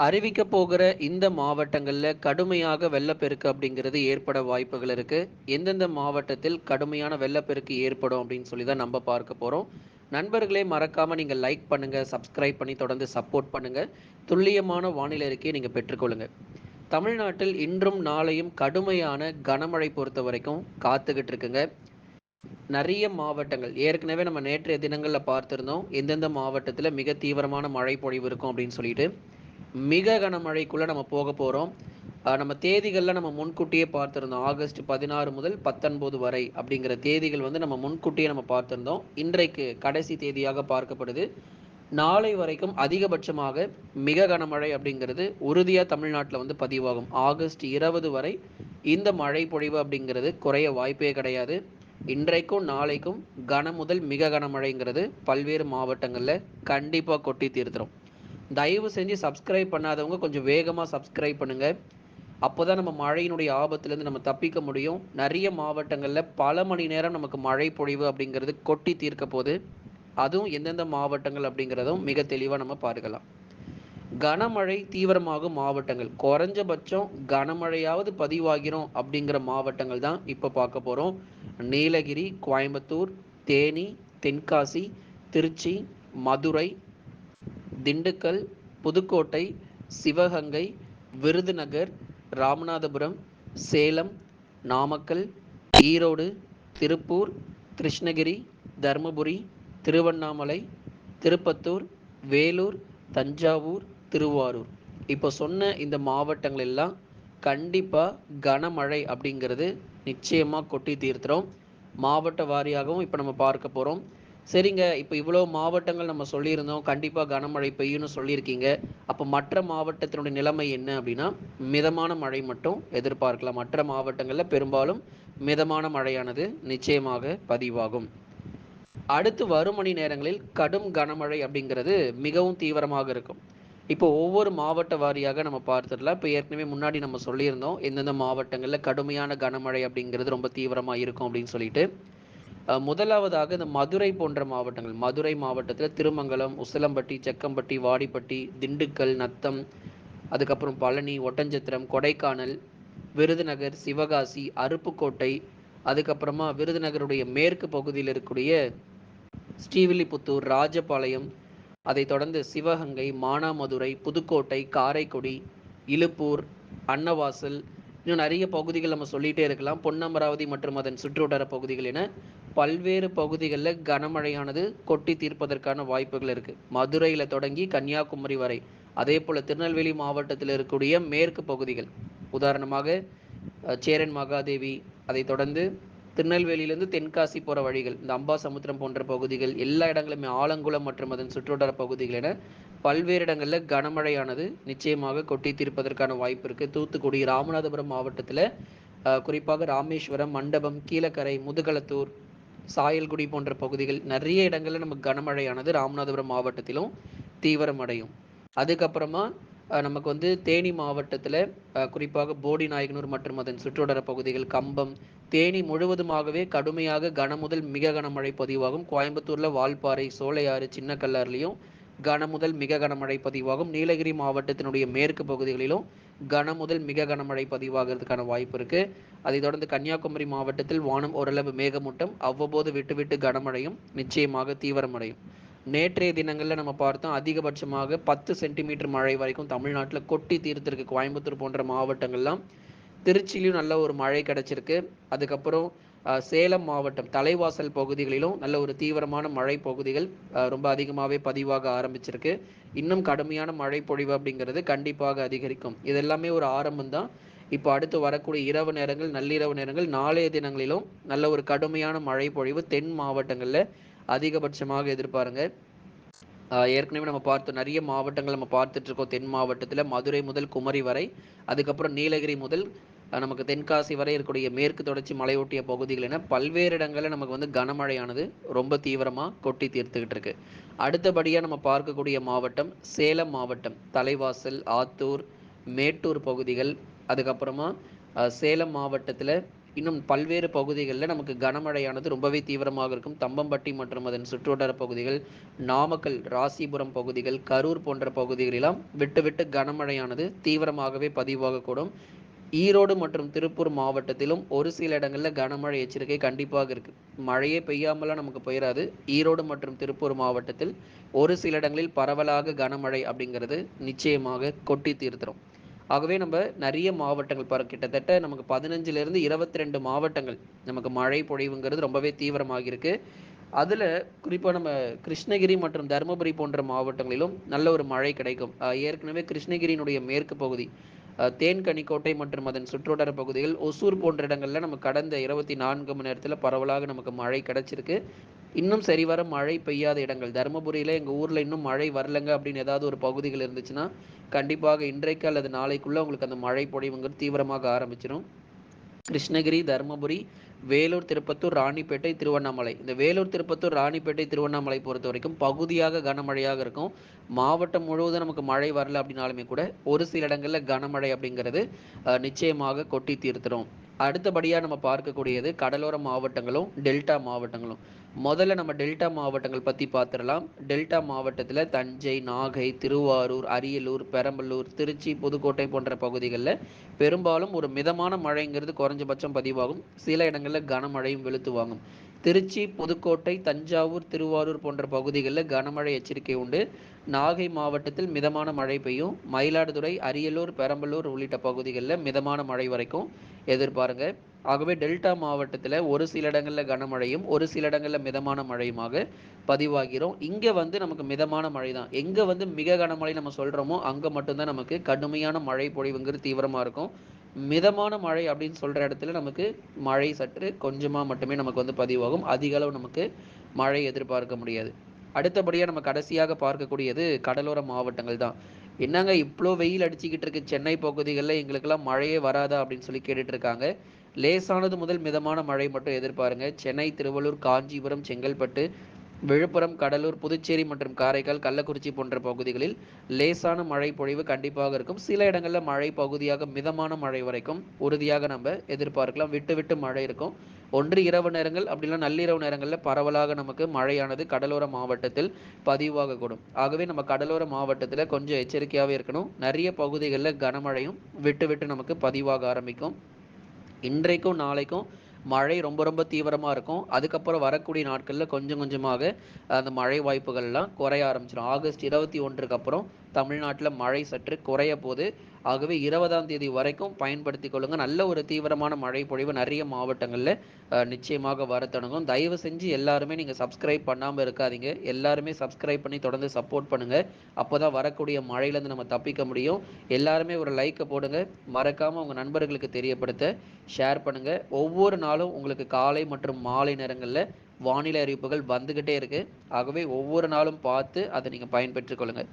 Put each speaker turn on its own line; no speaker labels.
அறிவிக்க போகிற இந்த மாவட்டங்களில் கடுமையாக வெள்ளப்பெருக்கு அப்படிங்கிறது ஏற்பட வாய்ப்புகள் இருக்குது எந்தெந்த மாவட்டத்தில் கடுமையான வெள்ளப்பெருக்கு ஏற்படும் அப்படின்னு சொல்லி தான் நம்ம பார்க்க போகிறோம் நண்பர்களே மறக்காமல் நீங்கள் லைக் பண்ணுங்கள் சப்ஸ்கிரைப் பண்ணி தொடர்ந்து சப்போர்ட் பண்ணுங்கள் துல்லியமான வானிலை அறிக்கையை நீங்கள் பெற்றுக்கொள்ளுங்கள் தமிழ்நாட்டில் இன்றும் நாளையும் கடுமையான கனமழை பொறுத்த வரைக்கும் காத்துக்கிட்டு இருக்குங்க. நிறைய மாவட்டங்கள் ஏற்கனவே நம்ம நேற்றைய தினங்களில் பார்த்துருந்தோம். எந்தெந்த மாவட்டத்தில் மிக தீவிரமான மழை பொழிவு இருக்கும் அப்படின்னு சொல்லிட்டு. மிக கனமழைக்குள்ள நம்ம போக போகிறோம் நம்ம தேதிகளில் நம்ம முன்கூட்டியே பார்த்துருந்தோம். ஆகஸ்ட் பதினாறு முதல் பத்தொன்பது வரை அப்படிங்கிற தேதிகள் வந்து நம்ம முன்கூட்டியே நம்ம பார்த்துருந்தோம். இன்றைக்கு கடைசி தேதியாக பார்க்கப்படுது. நாளை வரைக்கும் அதிகபட்சமாக மிக கனமழை அப்படிங்கிறது உறுதியாக தமிழ்நாட்டில் வந்து பதிவாகும். ஆகஸ்ட் இருபது வரை இந்த மழை பொழிவு அப்படிங்கிறது குறைய வாய்ப்பே கிடையாது. இன்றைக்கும் நாளைக்கும் கன முதல் மிக கனமழைங்கிறது பல்வேறு மாவட்டங்களில் கண்டிப்பாக கொட்டி தீர்த்துரும். தயவு செஞ்சு சப்ஸ்கிரைப் பண்ணாதவங்க கொஞ்சம் வேகமாக சப்ஸ்கிரைப் பண்ணுங்க. அப்போதான் நம்ம மழையினுடைய ஆபத்துலேருந்து நம்ம தப்பிக்க முடியும். நிறைய மாவட்டங்களில் பல மணி நேரம் நமக்கு மழை பொழிவு அப்படிங்கிறது கொட்டி தீர்க்க போது அதுவும் எந்தெந்த மாவட்டங்கள் அப்படிங்கிறதும் மிக தெளிவாக நம்ம பார்க்கலாம். கனமழை தீவிரமாகும் மாவட்டங்கள். குறைஞ்சபட்சம் கனமழையாவது பதிவாகிறோம் அப்படிங்கிற மாவட்டங்கள் தான் இப்போ பார்க்க போகிறோம் நீலகிரி கோயம்புத்தூர் தேனி தென்காசி திருச்சி மதுரை திண்டுக்கல் புதுக்கோட்டை சிவகங்கை விருதுநகர் ராமநாதபுரம் சேலம் நாமக்கல் ஈரோடு திருப்பூர் கிருஷ்ணகிரி தருமபுரி திருவண்ணாமலை திருப்பத்தூர் வேலூர் தஞ்சாவூர் திருவாரூர். இப்போ சொன்ன இந்த மாவட்டங்கள் எல்லாம் கண்டிப்பாக கனமழை அப்படிங்கிறது நிச்சயமாக கொட்டி தீர்த்துறோம் மாவட்ட வாரியாகவும் இப்போ நம்ம பார்க்க போகிறோம் சரிங்க இப்போ இவ்வளோ மாவட்டங்கள் நம்ம சொல்லியிருந்தோம். கண்டிப்பாக கனமழை பெய்யும்னு சொல்லியிருக்கீங்க. அப்போ மற்ற மாவட்டத்தினுடைய நிலைமை என்ன அப்படின்னா மிதமான மழை மட்டும் எதிர்பார்க்கலாம். மற்ற மாவட்டங்களில் பெரும்பாலும் மிதமான மழையானது நிச்சயமாக பதிவாகும். அடுத்து வரும் மணி நேரங்களில் கடும் கனமழை அப்படிங்கிறது மிகவும் தீவிரமாக இருக்கும். இப்போ ஒவ்வொரு மாவட்ட வாரியாக நம்ம பார்த்துடலாம் இப்போ ஏற்கனவே முன்னாடி நம்ம சொல்லியிருந்தோம் எந்தெந்த மாவட்டங்களில் கடுமையான கனமழை அப்படிங்கிறது ரொம்ப தீவிரமாக இருக்கும் அப்படின்னு சொல்லிட்டு. முதலாவதாக இந்த மதுரை போன்ற மாவட்டங்கள். மதுரை மாவட்டத்தில் திருமங்கலம் உசிலம்பட்டி செக்கம்பட்டி வாடிப்பட்டி திண்டுக்கல் நத்தம் அதுக்கப்புறம் பழனி ஒட்டஞ்சத்திரம் கொடைக்கானல் விருதுநகர் சிவகாசி அருப்புக்கோட்டை அதுக்கப்புறமா விருதுநகருடைய மேற்கு பகுதியில் இருக்கக்கூடிய ஸ்ரீவில்லிபுத்தூர் ராஜபாளையம் அதைத் தொடர்ந்து சிவகங்கை மானாமதுரை புதுக்கோட்டை காரைக்குடி இலுப்பூர் அன்னவாசல் இன்னும் நிறைய பகுதிகள் நம்ம சொல்லிகிட்டே இருக்கலாம். பொன்னமராவதி மற்றும் அதன் சுற்றுவட்டார பகுதிகள் என பல்வேறு பகுதிகளில் கனமழையானது கொட்டி தீர்ப்பதற்கான வாய்ப்புகள் இருக்குது மதுரையில் தொடங்கி கன்னியாகுமரி வரை. அதே போல் திருநெல்வேலி மாவட்டத்தில் இருக்கக்கூடிய மேற்கு பகுதிகள். உதாரணமாக சேரன் மகாதேவி அதை தொடர்ந்து திருநெல்வேலியிலேருந்து தென்காசி போகிற வழிகள் இந்த அம்பா சமுத்திரம் போன்ற பகுதிகள் எல்லா இடங்களுமே ஆலங்குளம் மற்றும் அதன் சுற்றுவட்டார பகுதிகள் என பல்வேறு இடங்களில் கனமழையானது நிச்சயமாக கொட்டி தீர்ப்பதற்கான வாய்ப்பு இருக்குது தூத்துக்குடி ராமநாதபுரம் மாவட்டத்தில் குறிப்பாக ராமேஸ்வரம் மண்டபம் கீழக்கரை முதுகலத்தூர் சாயல்குடி போன்ற பகுதிகள் நிறைய இடங்களில் நமக்கு கனமழையானது ராமநாதபுரம் மாவட்டத்திலும் தீவிரமடையும். அதுக்கப்புறமா நமக்கு வந்து தேனி மாவட்டத்தில் குறிப்பாக போடி நாயகனூர் மற்றும் அதன் சுற்றுவட்டார பகுதிகள் கம்பம் தேனி முழுவதுமாகவே கடுமையாக கனமுதல் மிக கனமழை பதிவாகும். கோயம்புத்தூரில் வால்பாறை சோலையாறு சின்ன கல்லாறுலையும் கனமுதல் மிக கனமழை பதிவாகும். நீலகிரி மாவட்டத்தினுடைய மேற்கு பகுதிகளிலும் கனமுதல் மிக கனமழை பதிவாகிறதுக்கான வாய்ப்பு இருக்கு. அதைத் தொடர்ந்து கன்னியாகுமரி மாவட்டத்தில் வானம் ஓரளவு மேகமூட்டம். அவ்வப்போது விட்டு விட்டு கனமழையும் நிச்சயமாக தீவிரமடையும் நேற்றைய தினங்களில் நம்ம பார்த்தோம் அதிகபட்சமாக பத்து சென்டிமீட்டர் மழை வரைக்கும் தமிழ்நாட்டில் கொட்டி தீர்த்திருக்கு. கோயம்புத்தூர் போன்ற மாவட்டங்கள்லாம் திருச்சியிலும் நல்ல ஒரு மழை கிடைச்சிருக்கு. அதுக்கப்புறம் சேலம் மாவட்டம் தலைவாசல் பகுதிகளிலும் நல்ல ஒரு தீவிரமான மழை பகுதிகள் ரொம்ப அதிகமாகவே பதிவாக ஆரம்பிச்சிருக்கு. இன்னும் கடுமையான மழை பொழிவு அப்படிங்கிறது கண்டிப்பாக அதிகரிக்கும். இது எல்லாமே ஒரு ஆரம்பம் தான். இப்போ அடுத்து வரக்கூடிய இரவு நேரங்கள் நள்ளிரவு நேரங்கள் நாளைய தினங்களிலும் நல்ல ஒரு கடுமையான மழை பொழிவு தென் மாவட்டங்களில் அதிகபட்சமாக எதிர்பாருங்க. ஏற்கனவே நம்ம பார்த்தோம் நிறைய மாவட்டங்கள் நம்ம பார்த்துட்டு இருக்கோம். தென் மாவட்டத்தில் மதுரை முதல் குமரி வரை அதுக்கப்புறம் நீலகிரி முதல் நமக்கு தென்காசி வரை இருக்கக்கூடிய மேற்கு தொடர்ச்சி மலையொட்டிய பகுதிகள் என பல்வேறு இடங்களில் நமக்கு வந்து கனமழையானது ரொம்ப தீவிரமாக கொட்டி தீர்த்துக்கிட்டு இருக்கு. அடுத்தபடியாக நம்ம பார்க்கக்கூடிய மாவட்டம் சேலம் மாவட்டம் தலைவாசல் ஆத்தூர் மேட்டூர் பகுதிகள் அதுக்கப்புறமா சேலம் மாவட்டத்தில் இன்னும் பல்வேறு பகுதிகளில் நமக்கு கனமழையானது ரொம்பவே தீவிரமாக இருக்கும். தம்பம்பட்டி மற்றும் அதன் சுற்றுவட்டார பகுதிகள் நாமக்கல் ராசிபுரம் பகுதிகள் கரூர் போன்ற பகுதிகளெல்லாம் விட்டு விட்டு கனமழையானது தீவிரமாகவே பதிவாகக்கூடும் ஈரோடு மற்றும் திருப்பூர் மாவட்டத்திலும் ஒரு சில இடங்களில் கனமழை எச்சரிக்கை கண்டிப்பாக இருக்குது மழையே பெய்யாமலாம் நமக்கு போயிடாது ஈரோடு மற்றும் திருப்பூர் மாவட்டத்தில் ஒரு சில இடங்களில் பரவலாக கனமழை அப்படிங்கிறது நிச்சயமாக கொட்டி தீர்த்துரும். ஆகவே நம்ம நிறைய மாவட்டங்கள் பாரு கிட்டத்தட்ட நமக்கு பதினஞ்சுலேருந்து இருபத்தி ரெண்டு மாவட்டங்கள் நமக்கு மழை பொழிவுங்கிறது ரொம்பவே தீவிரமாக இருக்குது அதில் குறிப்பாக நம்ம கிருஷ்ணகிரி மற்றும் தருமபுரி போன்ற மாவட்டங்களிலும் நல்ல ஒரு மழை கிடைக்கும். ஏற்கனவே கிருஷ்ணகிரியினுடைய மேற்கு பகுதி தேன்கனிக்கோட்டை மற்றும் அதன் சுற்றுவட்டார பகுதிகள் ஒசூர் போன்ற இடங்களில் நம்ம கடந்த இருபத்தி நான்கு மணி நேரத்தில் பரவலாக நமக்கு மழை கிடச்சிருக்கு. இன்னும் சரிவர மழை பெய்யாத இடங்கள். தருமபுரியில் எங்கள் ஊரில் இன்னும் மழை வரலங்க அப்படின்னு ஏதாவது ஒரு பகுதிகள் இருந்துச்சுன்னா கண்டிப்பாக இன்றைக்கு அல்லது நாளைக்குள்ளே உங்களுக்கு அந்த மழை பொழிவுங்கிறது தீவிரமாக ஆரம்பிச்சிடும் கிருஷ்ணகிரி தருமபுரி வேலூர் திருப்பத்தூர் ராணிப்பேட்டை திருவண்ணாமலை. இந்த வேலூர் திருப்பத்தூர் ராணிப்பேட்டை திருவண்ணாமலை பொறுத்த வரைக்கும் பகுதியாக கனமழையாக இருக்கும். மாவட்டம் முழுவதும் நமக்கு மழை வரல அப்படின்னாலுமே கூட ஒரு சில இடங்களில் கனமழை அப்படிங்கிறது நிச்சயமாக கொட்டி தீர்த்திடும் அடுத்தபடியாக நம்ம பார்க்கக்கூடியது கடலோர மாவட்டங்களும் டெல்டா மாவட்டங்களும். முதல்ல நம்ம டெல்டா மாவட்டங்கள் பற்றி பார்த்துடலாம் டெல்டா மாவட்டத்தில் தஞ்சை நாகை திருவாரூர் அரியலூர் பெரம்பலூர் திருச்சி புதுக்கோட்டை போன்ற பகுதிகளில் பெரும்பாலும் ஒரு மிதமான மழைங்கிறது குறைஞ்சபட்சம் பதிவாகும். சில இடங்களில் கனமழையும் வெளுத்து வாங்கும். திருச்சி புதுக்கோட்டை தஞ்சாவூர் திருவாரூர் போன்ற பகுதிகளில் கனமழை எச்சரிக்கை உண்டு. நாகை மாவட்டத்தில் மிதமான மழை பெய்யும். மயிலாடுதுறை அரியலூர் பெரம்பலூர் உள்ளிட்ட பகுதிகளில் மிதமான மழை வரைக்கும் எதிர்பாருங்க. ஆகவே டெல்டா மாவட்டத்தில் ஒரு சில இடங்களில் கனமழையும் ஒரு சில இடங்களில் மிதமான மழையுமாக பதிவாகிறோம். இங்கே வந்து நமக்கு மிதமான மழை தான் எங்கே வந்து மிக கனமழை நம்ம சொல்கிறோமோ அங்கே மட்டும்தான் நமக்கு கடுமையான மழை பொழிவுங்கிறது தீவிரமாக இருக்கும். மிதமான மழை அப்படின்னு சொல்கிற இடத்துல நமக்கு மழை சற்று கொஞ்சமாக மட்டுமே நமக்கு வந்து பதிவாகும். அதிக அளவு நமக்கு மழை எதிர்பார்க்க முடியாது. அடுத்தபடியாக நம்ம கடைசியாக பார்க்கக்கூடியது கடலோர மாவட்டங்கள் தான். என்னங்க இவ்வளோ வெயில் அடிச்சுக்கிட்டு இருக்கு? சென்னை பகுதிகளில் எங்களுக்கெல்லாம் மழையே வராதா அப்படின்னு சொல்லி கேட்டுட்டு இருக்காங்க. லேசானது முதல் மிதமான மழை மட்டும் எதிர்பாருங்க. சென்னை திருவள்ளூர் காஞ்சிபுரம் செங்கல்பட்டு விழுப்புரம் கடலூர் புதுச்சேரி மற்றும் காரைக்கால் கள்ளக்குறிச்சி போன்ற பகுதிகளில் லேசான மழை பொழிவு கண்டிப்பாக இருக்கும். சில இடங்களில் மழை பகுதியாக மிதமான மழை வரைக்கும் உறுதியாக நம்ம எதிர்பார்க்கலாம். விட்டு விட்டு மழை இருக்கும். ஒன்று இரவு நேரங்கள் அப்படிலாம் நள்ளிரவு நேரங்களில் பரவலாக நமக்கு மழையானது கடலோர மாவட்டத்தில் பதிவாகக்கூடும் ஆகவே நம்ம கடலோர மாவட்டத்தில் கொஞ்சம் எச்சரிக்கையாகவே இருக்கணும். நிறைய பகுதிகளில் கனமழையும் விட்டு விட்டு நமக்கு பதிவாக ஆரம்பிக்கும். இன்றைக்கும் நாளைக்கும் மழை ரொம்ப ரொம்ப தீவிரமாக இருக்கும். அதுக்கப்புறம் வரக்கூடிய நாட்களில் கொஞ்சம் கொஞ்சமாக அந்த மழை வாய்ப்புகள்லாம் குறைய ஆரம்பிச்சிடும் ஆகஸ்ட் இருபத்தி ஒன்றுக்கு அப்புறம் தமிழ்நாட்டில் மழை சற்று குறைய போது ஆகவே இருபதாம் தேதி வரைக்கும் பயன்படுத்தி கொள்ளுங்க. நல்ல ஒரு தீவிரமான மழை பொழிவு நிறைய மாவட்டங்களில் நிச்சயமாக வர தொடங்கும். தயவு செஞ்சு எல்லாருமே நீங்கள் சப்ஸ்கிரைப் பண்ணாமல் இருக்காதீங்க. எல்லாருமே சப்ஸ்கிரைப் பண்ணி தொடர்ந்து சப்போர்ட் பண்ணுங்கள் அப்போ தான் வரக்கூடிய மழையிலேருந்து நம்ம தப்பிக்க முடியும். எல்லாருமே ஒரு லைக்கை போடுங்க. மறக்காமல் உங்கள் நண்பர்களுக்கு தெரியப்படுத்த ஷேர் பண்ணுங்கள் ஒவ்வொரு நாளும் உங்களுக்கு காலை மற்றும் மாலை நேரங்களில் வானிலை அறிவிப்புகள் வந்துக்கிட்டே இருக்குது ஆகவே ஒவ்வொரு நாளும் பார்த்து அதை நீங்கள் பயன்பெற்றுக்கொள்ளுங்கள்